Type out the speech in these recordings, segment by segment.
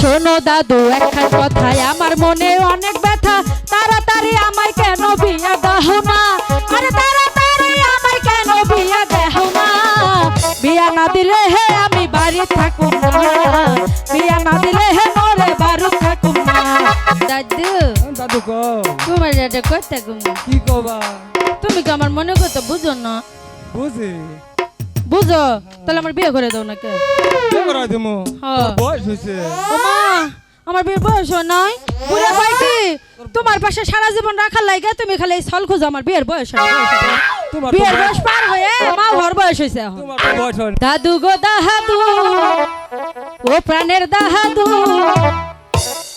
শোনো দাদু একখান কথায় আমার মনে অনেক ব্যথা। তাড়াতাড়ি আমায় কেন বিয়া দাও না? আরে তাড়াতাড়ি আমায় কেন বিয়া দেও না? বিয়া না দিলে হে আমি বাড়ি থাকুম না। বিয়া না দিলে হে মরে বাড়ি থাকুম না। দাদু দাদু কো। তোমার এটা করতে কি কবা? তুমি কি আমার মনে করতে বুঝো না? বুঝি। বুঝো? তাহলে আমার বিয়ে করে দাও না কে কি করা দিমু। হ্যাঁ। বয়স ওমা আমার বিয়ের বয়স নাই। বুড়া পাইছি। তোমার পাশে সারা জীবন রাখার লাগে তুমি খালি এই ছল খুঁজো আমার বিয়ের বয়স বিয়ের বয়স- পার হয়ে মা ঘর বয়স হয়েছে এখন। তোমার বয়স হয় দাদু গো দাহাদু ও প্রাণের দাহাদু।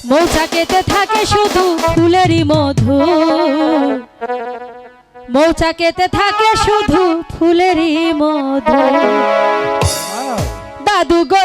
মৌচাকেতে থাকে শুধু ফুলেরই মধু। মৌচাকেতে থাকে শুধু ফুলেরই মধু। দাদু গো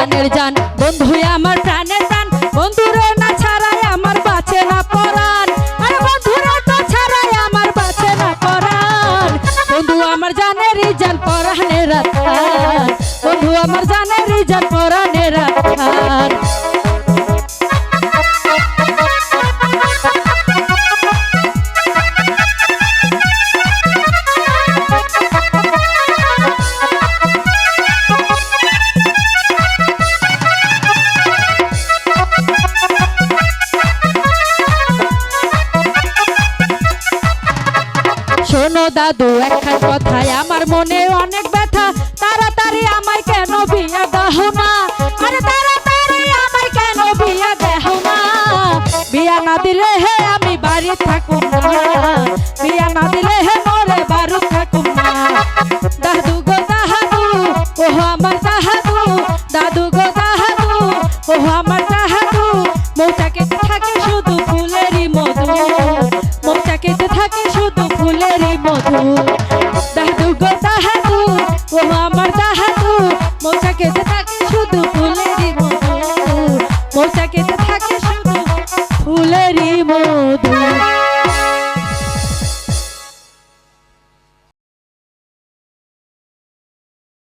জানের জান। বন্ধু আমার প্রাণের প্রাণ বন্ধুর না ছাড়াই আমার বাঁচে না পরাণ। আরে বন্ধুরা তো ছাড়াই আমার বাঁচে না পরাণ। বন্ধু, আমার জানের জান পরাণের রাত বন্ধু, আমার জানের জান পরাণের শোনো দাদু, একখান কথায় আমার মনে অনেক ব্যথা। তাড়াতাড়ি আমায় কেন বিয়ে দাহ না? আরে তাড়াতাড়ি আমায় কেন বিয়ে দেহ না? বিয়া না দিলে হে আমি বাড়ি থাকুম না। বিয়া না দিলে হে মরে বারু থাকুম না। দাদু গো দাহাদু ও আমার দাহাদু দাদু গো দাহাদু ও আমার দাহাদু মৌচাকে থাকে শুধু ফুলেরই মধু। মৌচাকে থাকে শুধু নাই মধু দাহাতু গো দাহাতু ও আমার দাহাতু মৌসা খেতে থাকে শুধু ফুলেরই মধু মৌসা খেতে